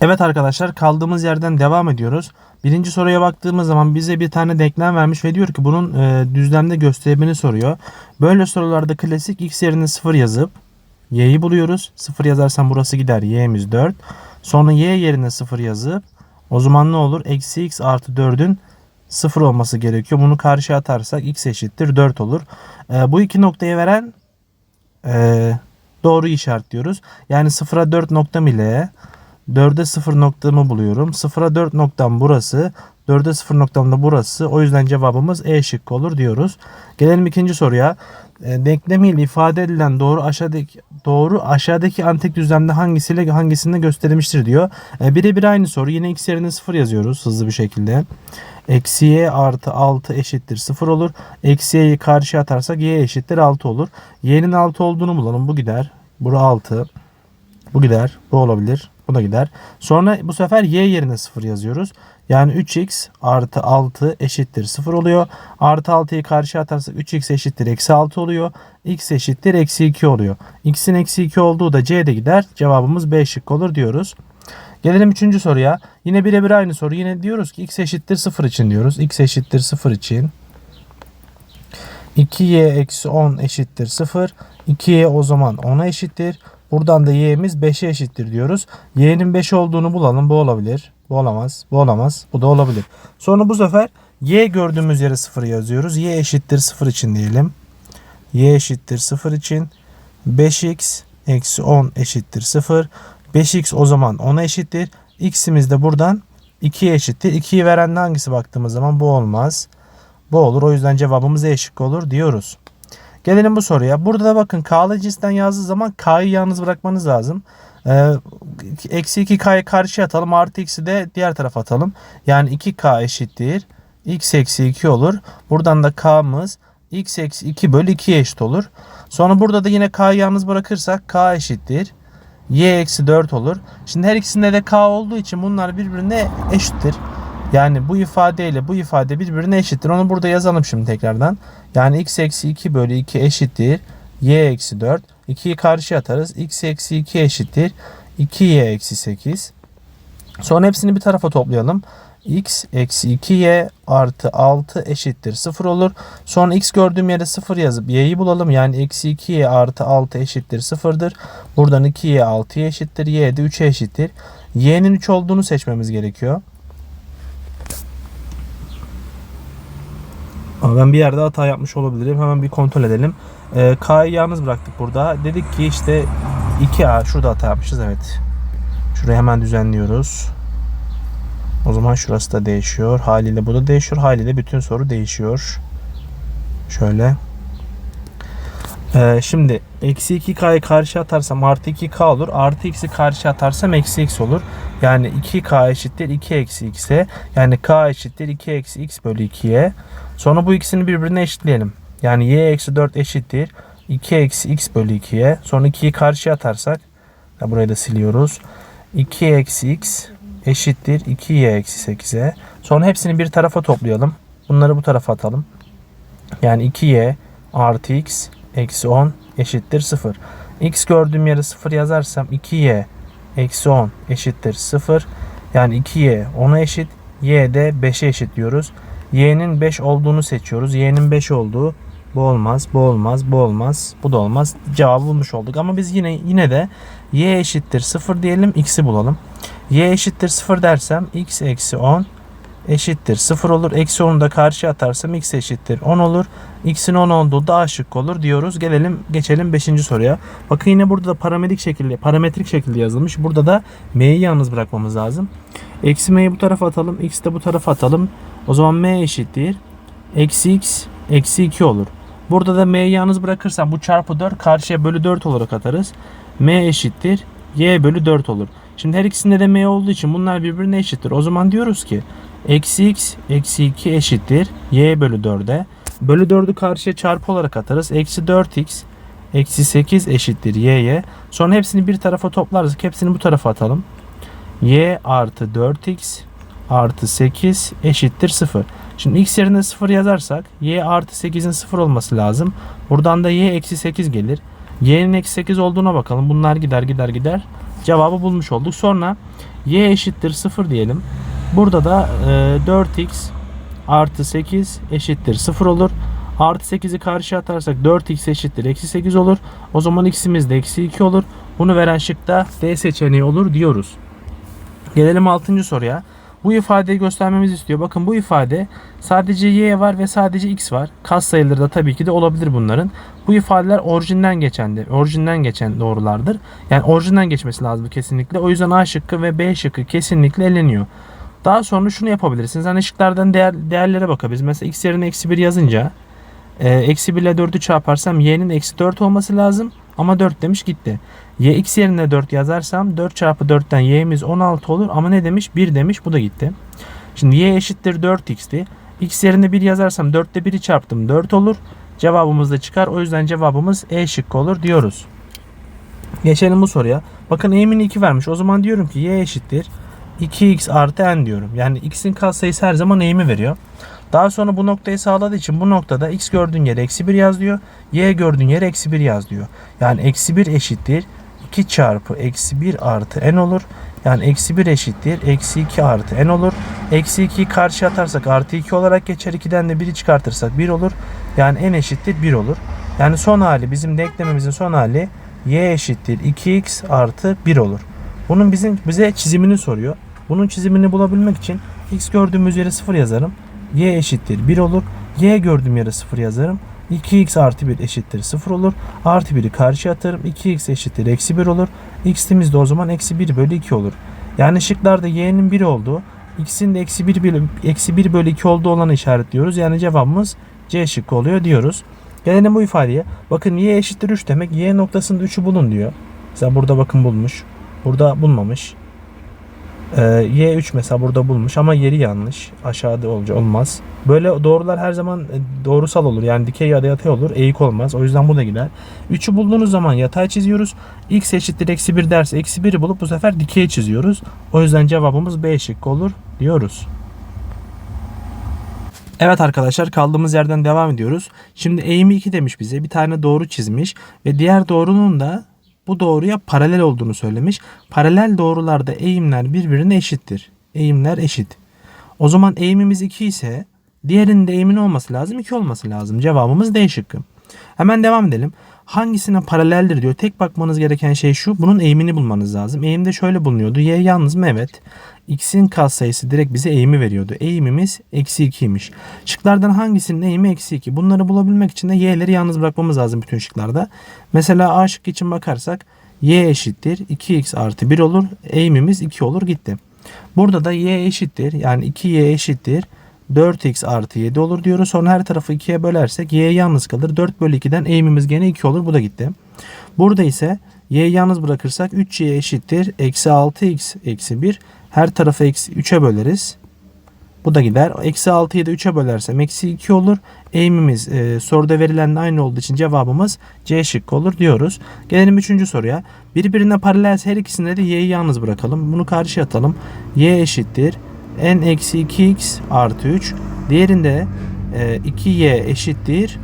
Evet arkadaşlar kaldığımız yerden devam ediyoruz. Birinci soruya baktığımız zaman bize bir tane denklem vermiş ve diyor ki bunun e, düzlemde gösterimini soruyor. Böyle sorularda klasik x yerine 0 yazıp y'yi buluyoruz. 0 yazarsam burası gider y'miz 4. Sonra y yerine 0 yazıp o zaman ne olur? Eksi x artı 4'ün 0 olması gerekiyor. Bunu karşıya atarsak x eşittir 4 olur. E, bu iki noktayı veren e, doğru işaretliyoruz. Yani 0'a 4 noktam ile 4'e 0 noktamı buluyorum. 0'a 4 noktam burası. 4'e 0 noktam da burası. O yüzden cevabımız E şıkkı olur diyoruz. Gelelim ikinci soruya. E, denklemiyle ifade edilen doğru aşağıdaki doğru aşağıdaki antik düzlemde hangisiyle hangisinde gösterilmiştir diyor. E, Birebir aynı soru. Yine x yerine 0 yazıyoruz hızlı bir şekilde. Eksi y artı 6 eşittir 0 olur. Eksi y'yi karşıya atarsak y eşittir 6 olur. y'nin 6 olduğunu bulalım. Bu gider. Bura 6. Bu gider. Bu olabilir. Bu da gider. Sonra bu sefer y yerine 0 yazıyoruz. Yani 3x artı 6 eşittir 0 oluyor. Artı 6'yı karşıya atarsak 3x eşittir eksi 6 oluyor. x eşittir eksi 2 oluyor. x'in eksi 2 olduğu da c'de gider. Cevabımız B şıkkı olur diyoruz. Gelelim üçüncü soruya. Yine birebir aynı soru. Yine diyoruz ki x eşittir 0 için diyoruz. x eşittir 0 için 2y eksi 10 eşittir 0. 2y o zaman 10'a eşittir. Buradan da y'miz 5'e eşittir diyoruz. y'nin 5 olduğunu bulalım. Bu olabilir. Bu olamaz. Bu olamaz. Bu da olabilir. Sonra bu sefer y gördüğümüz yere 0 yazıyoruz. y eşittir 0 için diyelim. y eşittir 0 için 5x eksi 10 eşittir 0. 5x o zaman 10'a eşittir. x'imiz de buradan 2'ye eşittir. 2'yi veren hangisi baktığımız zaman bu olmaz. Bu olur. O yüzden cevabımız E şıkkı olur diyoruz. Gelelim bu soruya. Burada da bakın K'lı cinsten yazdığı zaman K'yı yalnız bırakmanız lazım. Ee, eksi 2K'yı karşıya atalım. Artı x'i de diğer tarafa atalım. Yani 2K eşittir. X eksi 2 olur. Buradan da K'mız X eksi 2 bölü 2'ye eşit olur. Sonra burada da yine K'yı yalnız bırakırsak K eşittir. Y eksi 4 olur. Şimdi her ikisinde de K olduğu için bunlar birbirine eşittir. Yani bu ifadeyle bu ifade birbirine eşittir. Onu burada yazalım şimdi tekrardan. Yani x eksi 2 bölü 2 eşittir. y eksi 4. 2'yi karşıya atarız. x eksi 2 eşittir. 2y eksi 8. Sonra hepsini bir tarafa toplayalım. x eksi 2y artı 6 eşittir 0 olur. Sonra x gördüğüm yere 0 yazıp y'yi bulalım. Yani eksi 2y artı 6 eşittir 0'dır. Buradan 2y 6'ya eşittir. y de 3'e eşittir. y'nin 3 olduğunu seçmemiz gerekiyor. Ama ben bir yerde hata yapmış olabilirim. Hemen bir kontrol edelim. Ee, K'yı yalnız bıraktık burada. Dedik ki işte 2A şurada hata yapmışız evet. Şurayı hemen düzenliyoruz. O zaman şurası da değişiyor. Haliyle bu da değişiyor. Haliyle bütün soru değişiyor. Şöyle. Ee, şimdi eksi 2K'yı karşı atarsam artı 2K olur. Artı x'i karşı atarsam eksi x olur. Yani 2K eşittir 2 eksi x'e. Yani K eşittir 2 eksi x bölü 2'ye. Sonra bu ikisini birbirine eşitleyelim. Yani y eksi 4 eşittir. 2 eksi x bölü 2'ye. Sonra 2'yi karşıya atarsak. Ya burayı da siliyoruz. 2 eksi x eşittir 2y eksi 8'e. Sonra hepsini bir tarafa toplayalım. Bunları bu tarafa atalım. Yani 2y artı x eksi 10 eşittir 0. x gördüğüm yere 0 yazarsam 2y eksi 10 eşittir 0. Yani 2y 10'a eşit. y de 5'e eşit diyoruz. y'nin 5 olduğunu seçiyoruz. y'nin 5 olduğu bu olmaz, bu olmaz, bu olmaz, bu da olmaz. Cevabı bulmuş olduk. Ama biz yine yine de y eşittir 0 diyelim, x'i bulalım. y eşittir 0 dersem x eksi 10 eşittir 0 olur. Eksi 10'u da karşıya atarsam x eşittir 10 olur. x'in 10 olduğu da A şıkkı olur diyoruz. Gelelim geçelim 5. soruya. Bakın yine burada da parametrik şekilde parametrik şekilde yazılmış. Burada da m'yi yalnız bırakmamız lazım. Eksi m'yi bu tarafa atalım. x de bu tarafa atalım. O zaman m eşittir. Eksi x eksi 2 olur. Burada da m'yi yalnız bırakırsam bu çarpı 4 karşıya bölü 4 olarak atarız. m eşittir. y bölü 4 olur. Şimdi her ikisinde de m olduğu için bunlar birbirine eşittir. O zaman diyoruz ki eksi x eksi 2 eşittir y bölü 4'e. Bölü 4'ü karşıya çarpı olarak atarız. Eksi 4x eksi 8 eşittir y'ye. Sonra hepsini bir tarafa toplarız. Hepsini bu tarafa atalım. y artı 4x artı 8 eşittir 0. Şimdi x yerine 0 yazarsak y artı 8'in 0 olması lazım. Buradan da y eksi 8 gelir. y'nin eksi 8 olduğuna bakalım. Bunlar gider gider gider. Cevabı bulmuş olduk. Sonra y eşittir 0 diyelim. Burada da e, 4x artı 8 eşittir 0 olur. Artı 8'i karşıya atarsak 4x eşittir eksi 8 olur. O zaman x'imiz de eksi 2 olur. Bunu veren şıkta D seçeneği olur diyoruz. Gelelim 6. soruya. Bu ifadeyi göstermemizi istiyor. Bakın bu ifade sadece y var ve sadece x var. Kas sayıları da tabii ki de olabilir bunların. Bu ifadeler orijinden geçen orijinden geçen doğrulardır. Yani orijinden geçmesi lazım kesinlikle. O yüzden A şıkkı ve B şıkkı kesinlikle eleniyor. Daha sonra şunu yapabilirsiniz. Hani şıklardan değer, değerlere bakabiliriz. Mesela x yerine eksi 1 yazınca e, eksi 1 ile 4'ü çarparsam y'nin eksi 4 olması lazım. Ama 4 demiş gitti. y x yerine 4 yazarsam 4 çarpı 4'ten y'miz 16 olur. Ama ne demiş? 1 demiş. Bu da gitti. Şimdi y eşittir 4x'ti. x yerine 1 yazarsam 4'te 1'i çarptım 4 olur. Cevabımız da çıkar. O yüzden cevabımız E şıkkı olur diyoruz. Geçelim bu soruya. Bakın eğimini 2 vermiş. O zaman diyorum ki y eşittir 2x artı n diyorum. Yani x'in katsayısı her zaman eğimi veriyor. Daha sonra bu noktayı sağladığı için bu noktada x gördüğün yere eksi 1 yaz diyor. Y gördüğün yere eksi 1 yaz diyor. Yani eksi 1 eşittir 2 çarpı eksi 1 artı n olur. Yani eksi 1 eşittir eksi 2 artı n olur. Eksi 2'yi karşı atarsak artı 2 olarak geçer. 2'den de 1'i çıkartırsak 1 olur. Yani n eşittir 1 olur. Yani son hali bizim denklemimizin son hali y eşittir 2x artı 1 olur. Bunun bizim bize çizimini soruyor. Bunun çizimini bulabilmek için x gördüğümüz yere 0 yazarım. y eşittir 1 olur. y gördüğüm yere 0 yazarım. 2x artı 1 eşittir 0 olur. Artı 1'i karşıya atarım. 2x eşittir eksi 1 olur. x'imiz de o zaman eksi 1 bölü 2 olur. Yani şıklarda y'nin 1 olduğu, x'in de eksi 1, bölü, eksi 1 bölü 2 olduğu olanı işaretliyoruz. Yani cevabımız C şıkkı oluyor diyoruz. Gelelim bu ifadeye. Bakın y eşittir 3 demek. y noktasında 3'ü bulun diyor. Mesela burada bakın bulmuş. Burada bulmamış. Ee, y3 mesela burada bulmuş ama yeri yanlış. Aşağıda olunca olmaz. Böyle doğrular her zaman e, doğrusal olur. Yani dikey ya da yatay olur. Eğik olmaz. O yüzden bu da gider. 3'ü bulduğunuz zaman yatay çiziyoruz. x eşittir eksi 1 derse eksi 1'i bulup bu sefer dikey çiziyoruz. O yüzden cevabımız B şıkkı olur diyoruz. Evet arkadaşlar kaldığımız yerden devam ediyoruz. Şimdi eğimi 2 demiş bize. Bir tane doğru çizmiş ve diğer doğrunun da bu doğruya paralel olduğunu söylemiş. Paralel doğrularda eğimler birbirine eşittir. Eğimler eşit. O zaman eğimimiz 2 ise diğerinin de eğimin olması lazım 2 olması lazım. Cevabımız D şıkkı. Hemen devam edelim. Hangisine paraleldir diyor. Tek bakmanız gereken şey şu. Bunun eğimini bulmanız lazım. Eğimde şöyle bulunuyordu. Y yalnız mı? Evet. X'in katsayısı direkt bize eğimi veriyordu. Eğimimiz eksi 2'ymiş. Şıklardan hangisinin eğimi eksi 2? Bunları bulabilmek için de y'leri yalnız bırakmamız lazım bütün şıklarda. Mesela A şıkkı için bakarsak y eşittir 2x artı 1 olur. Eğimimiz 2 olur gitti. Burada da y eşittir yani 2y eşittir 4x artı 7 olur diyoruz. Sonra her tarafı 2'ye bölersek y yalnız kalır. 4 bölü 2'den eğimimiz gene 2 olur. Bu da gitti. Burada ise y'yi yalnız bırakırsak 3y eşittir. Eksi 6x eksi 1. Her tarafı eksi 3'e böleriz. Bu da gider. Eksi 6'yı da 3'e bölersem eksi 2 olur. Eğimimiz e, soruda verilenle aynı olduğu için cevabımız C şıkkı olur diyoruz. Gelelim 3. soruya. Birbirine paralelse her ikisinde de y'yi yalnız bırakalım. Bunu karşıya atalım. y eşittir n eksi 2x artı 3. Diğerinde e, 2y eşittir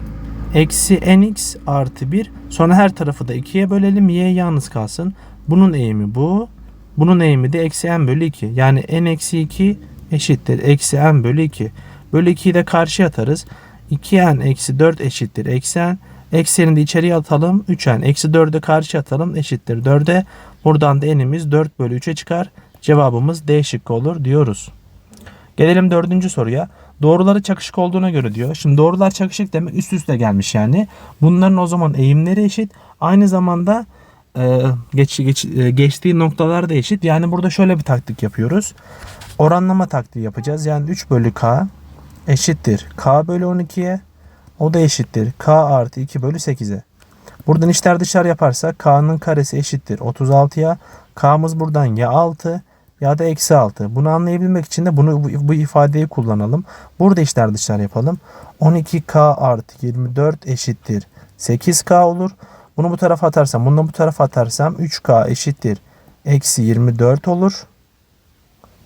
eksi nx artı 1. Sonra her tarafı da 2'ye bölelim. y yalnız kalsın. Bunun eğimi bu. Bunun eğimi de eksi n bölü 2. Yani n eksi 2 eşittir eksi n bölü 2. Bölü 2'yi de karşıya atarız. 2n eksi 4 eşittir eksi n. Ekseni de içeriye atalım. 3n eksi 4'ü karşıya atalım eşittir 4'e. Buradan da n'imiz 4 bölü 3'e çıkar. Cevabımız D şıkkı olur diyoruz. Gelelim dördüncü soruya. Doğruları çakışık olduğuna göre diyor. Şimdi doğrular çakışık demek üst üste gelmiş yani. Bunların o zaman eğimleri eşit. Aynı zamanda e, geç, geç, e, geçtiği noktalar da eşit. Yani burada şöyle bir taktik yapıyoruz. Oranlama taktiği yapacağız. Yani 3 bölü k eşittir k bölü 12'ye. O da eşittir k artı 2 bölü 8'e. Buradan içler dışarı yaparsak k'nın karesi eşittir 36'ya. K'mız buradan ya 6 ya da eksi 6. Bunu anlayabilmek için de bunu bu, bu ifadeyi kullanalım. Burada işler dışarı yapalım. 12k artı 24 eşittir 8k olur. Bunu bu tarafa atarsam, bunu da bu tarafa atarsam 3k eşittir eksi 24 olur.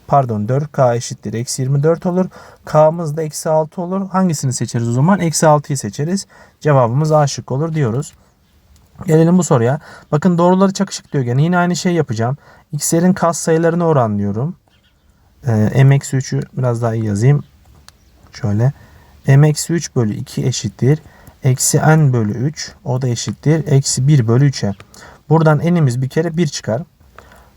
Pardon 4k eşittir eksi 24 olur. K'mız da eksi 6 olur. Hangisini seçeriz o zaman? Eksi 6'yı seçeriz. Cevabımız A şık olur diyoruz. Gelelim bu soruya. Bakın doğruları çakışık diyor gene. Yine aynı şey yapacağım. X'lerin kas sayılarını oranlıyorum. Ee, M-3'ü biraz daha iyi yazayım. Şöyle. M-3 bölü 2 eşittir. Eksi n bölü 3. O da eşittir. Eksi 1 bölü 3'e. Buradan n'imiz bir kere 1 çıkar.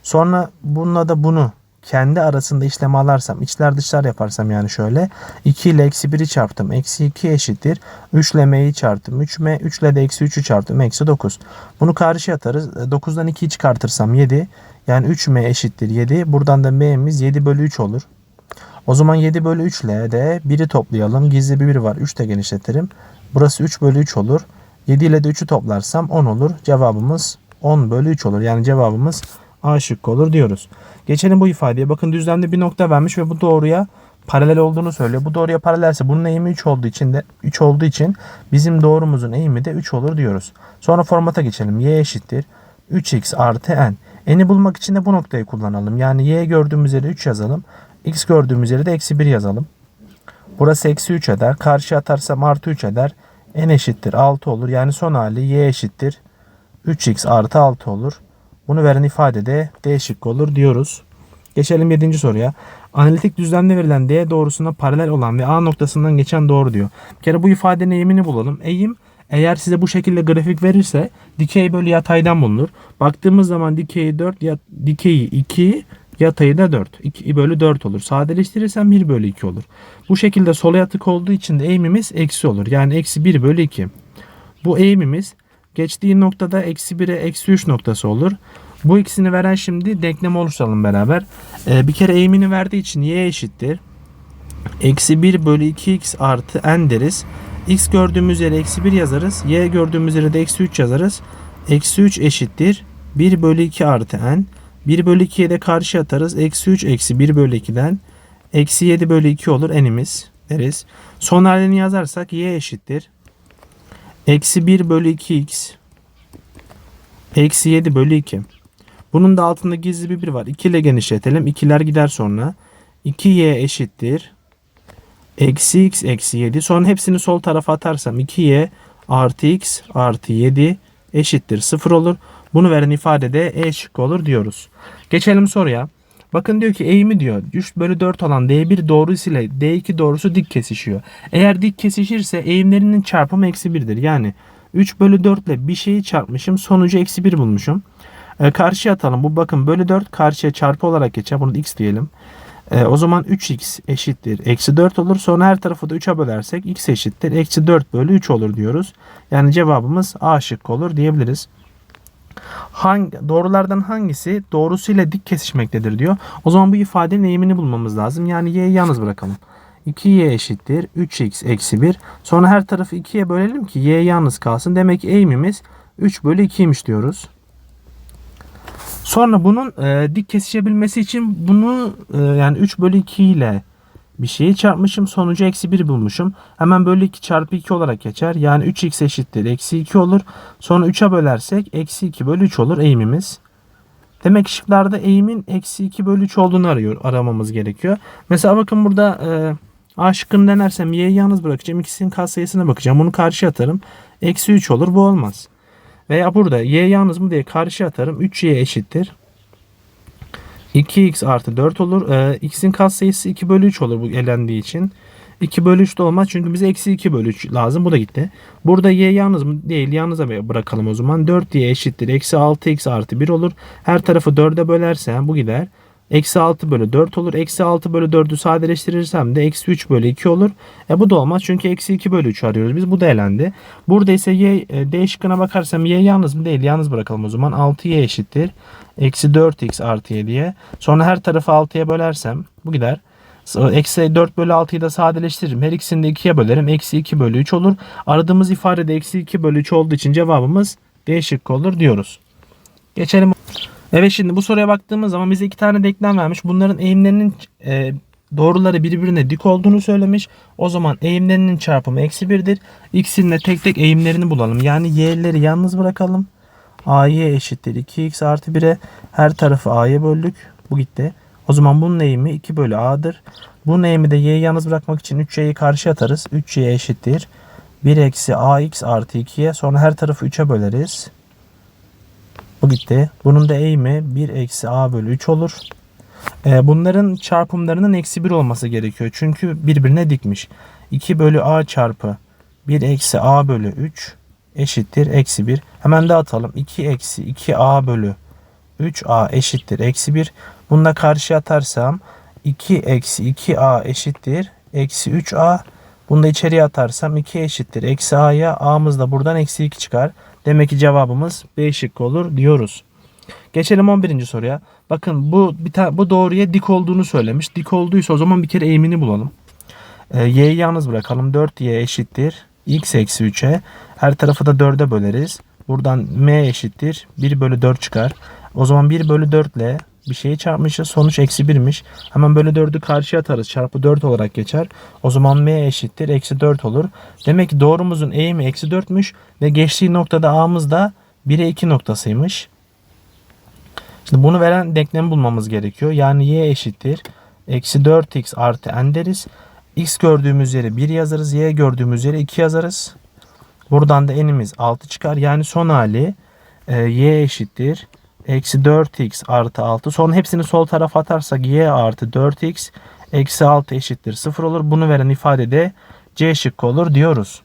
Sonra bununla da bunu kendi arasında işlem alarsam, içler dışlar yaparsam yani şöyle. 2 ile eksi 1'i çarptım. Eksi 2 eşittir. 3 ile m'yi çarptım. 3m, 3 ile de eksi 3'ü çarptım. Eksi 9. Bunu karşıya atarız. 9'dan 2'yi çıkartırsam 7. Yani 3m eşittir 7. Buradan da m'miz 7 bölü 3 olur. O zaman 7 bölü 3 ile de 1'i toplayalım. Gizli bir 1 var. 3 de genişletirim. Burası 3 bölü 3 olur. 7 ile de 3'ü toplarsam 10 olur. Cevabımız 10 bölü 3 olur. Yani cevabımız A şıkkı olur diyoruz. Geçelim bu ifadeye. Bakın düzlemde bir nokta vermiş ve bu doğruya paralel olduğunu söylüyor. Bu doğruya paralelse bunun eğimi 3 olduğu için de 3 olduğu için bizim doğrumuzun eğimi de 3 olur diyoruz. Sonra formata geçelim. Y eşittir 3x artı n. N'i bulmak için de bu noktayı kullanalım. Yani y gördüğümüz yere 3 yazalım. x gördüğümüz yere de eksi 1 yazalım. Burası eksi 3 eder. Karşı atarsam artı 3 eder. n eşittir 6 olur. Yani son hali y eşittir 3x artı 6 olur. Bunu veren ifadede D şıkkı olur diyoruz. Geçelim 7. soruya. Analitik düzlemde verilen D doğrusuna paralel olan ve A noktasından geçen doğru diyor. Bir kere bu ifadenin eğimini bulalım. Eğim eğer size bu şekilde grafik verirse dikey bölü yataydan bulunur. Baktığımız zaman dikeyi 4, yat, dikeyi 2, yatayı da 4. 2 bölü 4 olur. Sadeleştirirsem 1 bölü 2 olur. Bu şekilde sola yatık olduğu için de eğimimiz eksi olur. Yani eksi 1 bölü 2. Bu eğimimiz geçtiği noktada eksi 1'e eksi 3 noktası olur. Bu ikisini veren şimdi denklemi oluşturalım beraber. Ee, bir kere eğimini verdiği için y eşittir. Eksi 1 bölü 2x artı n deriz. x gördüğümüz yere eksi 1 yazarız. y gördüğümüz yere de eksi 3 yazarız. Eksi 3 eşittir. 1 bölü 2 artı n. 1 bölü 2'ye de karşı atarız. Eksi 3 eksi 1 bölü 2'den. Eksi 7 bölü 2 olur n'imiz deriz. Son halini yazarsak y eşittir. Eksi 1 bölü 2x. Eksi 7 bölü 2. Bunun da altında gizli bir 1 var. 2 ile genişletelim. 2'ler gider sonra. 2y eşittir. Eksi x eksi 7. Sonra hepsini sol tarafa atarsam 2y artı x artı 7 eşittir 0 olur. Bunu veren ifadede e şıkkı olur diyoruz. Geçelim soruya. Bakın diyor ki eğimi diyor 3 bölü 4 olan D1 doğrusu ile D2 doğrusu dik kesişiyor. Eğer dik kesişirse eğimlerinin çarpımı eksi 1'dir. Yani 3 bölü 4 ile bir şeyi çarpmışım sonucu eksi 1 bulmuşum. E, karşıya atalım. Bu bakın bölü 4 karşıya çarpı olarak geçer. Bunu x diyelim. E, o zaman 3x eşittir. Eksi 4 olur. Sonra her tarafı da 3'e bölersek x eşittir. Eksi 4 bölü 3 olur diyoruz. Yani cevabımız A şıkkı olur diyebiliriz. Hangi, doğrulardan hangisi doğrusuyla dik kesişmektedir diyor. O zaman bu ifadenin eğimini bulmamız lazım. Yani y'yi yalnız bırakalım. 2y eşittir 3x eksi 1. Sonra her tarafı 2'ye bölelim ki y yalnız kalsın. Demek ki eğimimiz 3 bölü 2'ymiş diyoruz. Sonra bunun e, dik kesişebilmesi için bunu e, yani 3 bölü 2 ile bir şeyi çarpmışım. Sonucu eksi 1 bulmuşum. Hemen bölü 2 çarpı 2 olarak geçer. Yani 3x eşittir. Eksi 2 olur. Sonra 3'e bölersek eksi 2 bölü 3 olur eğimimiz. Demek şıklarda eğimin eksi 2 bölü 3 olduğunu arıyor, aramamız gerekiyor. Mesela bakın burada e, A şıkkını denersem y'yi yalnız bırakacağım. İkisinin katsayısına bakacağım. Bunu karşıya atarım. Eksi 3 olur. Bu olmaz. Veya burada y yalnız mı diye karşı atarım. 3y eşittir. 2x artı 4 olur. Ee, x'in katsayısı 2 bölü 3 olur bu elendiği için. 2 bölü 3 de olmaz çünkü bize eksi 2 bölü 3 lazım. Bu da gitti. Burada y yalnız mı? Değil. Yalnıza bırakalım o zaman. 4y eşittir. Eksi 6x artı 1 olur. Her tarafı 4'e bölersen bu gider. Eksi 6 bölü 4 olur. Eksi 6 bölü 4'ü sadeleştirirsem de eksi 3 bölü 2 olur. E bu da olmaz çünkü eksi 2 bölü 3 arıyoruz biz. Bu da elendi. Burada ise y, e, d şıkkına bakarsam y yalnız mı değil. Yalnız bırakalım o zaman. 6y eşittir. Eksi 4x artı 7'ye. Sonra her tarafı 6'ya bölersem bu gider. Eksi 4 bölü 6'yı da sadeleştiririm. Her ikisini de 2'ye bölerim. Eksi 2 bölü 3 olur. Aradığımız ifade de eksi 2 bölü 3 olduğu için cevabımız D şıkkı olur diyoruz. Geçelim. Evet şimdi bu soruya baktığımız zaman bize iki tane denklem vermiş. Bunların eğimlerinin e, doğruları birbirine dik olduğunu söylemiş. O zaman eğimlerinin çarpımı eksi 1'dir. X'in de tek tek eğimlerini bulalım. Yani y'leri yalnız bırakalım. AY eşittir 2x artı 1'e her tarafı a'ya böldük. Bu gitti. O zaman bunun eğimi 2 bölü a'dır. Bunun eğimi de y'yi yalnız bırakmak için 3y'yi karşı atarız. 3y eşittir. 1 eksi ax artı 2'ye sonra her tarafı 3'e böleriz. Bu gitti. Bunun da eğimi 1 eksi a bölü 3 olur. Ee, bunların çarpımlarının eksi 1 olması gerekiyor. Çünkü birbirine dikmiş. 2 bölü a çarpı 1 eksi a bölü 3 eşittir eksi 1. Hemen dağıtalım. 2 eksi 2a bölü 3a eşittir eksi 1. Bunu da karşıya atarsam 2 eksi 2a eşittir eksi 3a. Bunu da içeriye atarsam 2 eşittir eksi a'ya. a'mız da buradan eksi 2 çıkar. Demek ki cevabımız B şıkkı olur diyoruz. Geçelim 11. soruya. Bakın bu bir ta- bu doğruya dik olduğunu söylemiş. Dik olduysa o zaman bir kere eğimini bulalım. Ee, y'yi yalnız bırakalım. 4y eşittir x eksi 3'e. Her tarafı da 4'e böleriz. Buradan m eşittir 1 bölü 4 çıkar. O zaman 1 bölü 4 ile bir şeyi çarpmışız. Sonuç eksi 1'miş. Hemen bölü 4'ü karşıya atarız. Çarpı 4 olarak geçer. O zaman m eşittir eksi 4 olur. Demek ki doğrumuzun eğimi eksi 4'müş. Ve geçtiği noktada a'mız da 1'e 2 noktasıymış. Şimdi bunu veren denklemi bulmamız gerekiyor. Yani y eşittir. Eksi 4x artı n deriz. x gördüğümüz yere 1 yazarız. y gördüğümüz yere 2 yazarız. Buradan da n'imiz 6 çıkar. Yani son hali e, y eşittir. Eksi 4x artı 6. Sonra hepsini sol tarafa atarsak y artı 4x eksi 6 eşittir 0 olur. Bunu veren ifade de c şıkkı olur diyoruz.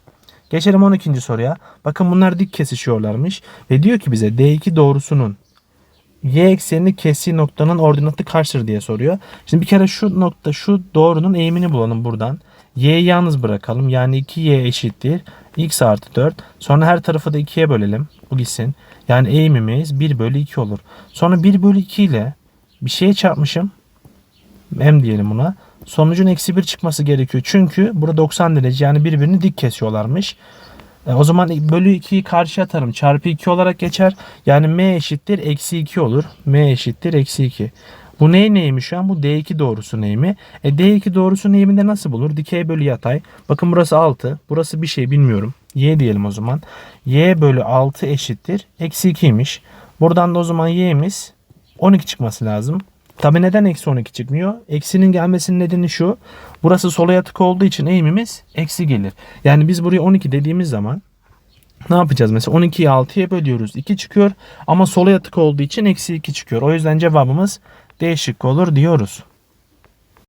Geçelim 12. soruya. Bakın bunlar dik kesişiyorlarmış. Ve diyor ki bize D2 doğrusunun y eksenini kestiği noktanın ordinatı kaçtır diye soruyor. Şimdi bir kere şu nokta şu doğrunun eğimini bulalım buradan. Y'yi yalnız bırakalım. Yani 2y eşittir x artı 4. Sonra her tarafı da 2'ye bölelim. Bu gitsin. Yani eğimimiz 1 bölü 2 olur. Sonra 1 bölü 2 ile bir şeye çarpmışım. M diyelim buna. Sonucun eksi 1 çıkması gerekiyor. Çünkü burada 90 derece yani birbirini dik kesiyorlarmış. E, o zaman bölü 2'yi karşıya atarım. Çarpı 2 olarak geçer. Yani m eşittir eksi 2 olur. m eşittir eksi 2. Bu neyin eğimi şu an? Bu D2 doğrusu eğimi. E D2 doğrusu eğiminde nasıl bulur? Dikey bölü yatay. Bakın burası 6. Burası bir şey bilmiyorum. Y diyelim o zaman. Y bölü 6 eşittir. Eksi 2'ymiş. Buradan da o zaman y'miz 12 çıkması lazım. Tabi neden eksi 12 çıkmıyor? Eksinin gelmesinin nedeni şu. Burası sola yatık olduğu için eğimimiz eksi gelir. Yani biz buraya 12 dediğimiz zaman ne yapacağız? Mesela 12'yi 6'ya bölüyoruz. 2 çıkıyor ama sola yatık olduğu için eksi 2 çıkıyor. O yüzden cevabımız D şıkkı olur diyoruz.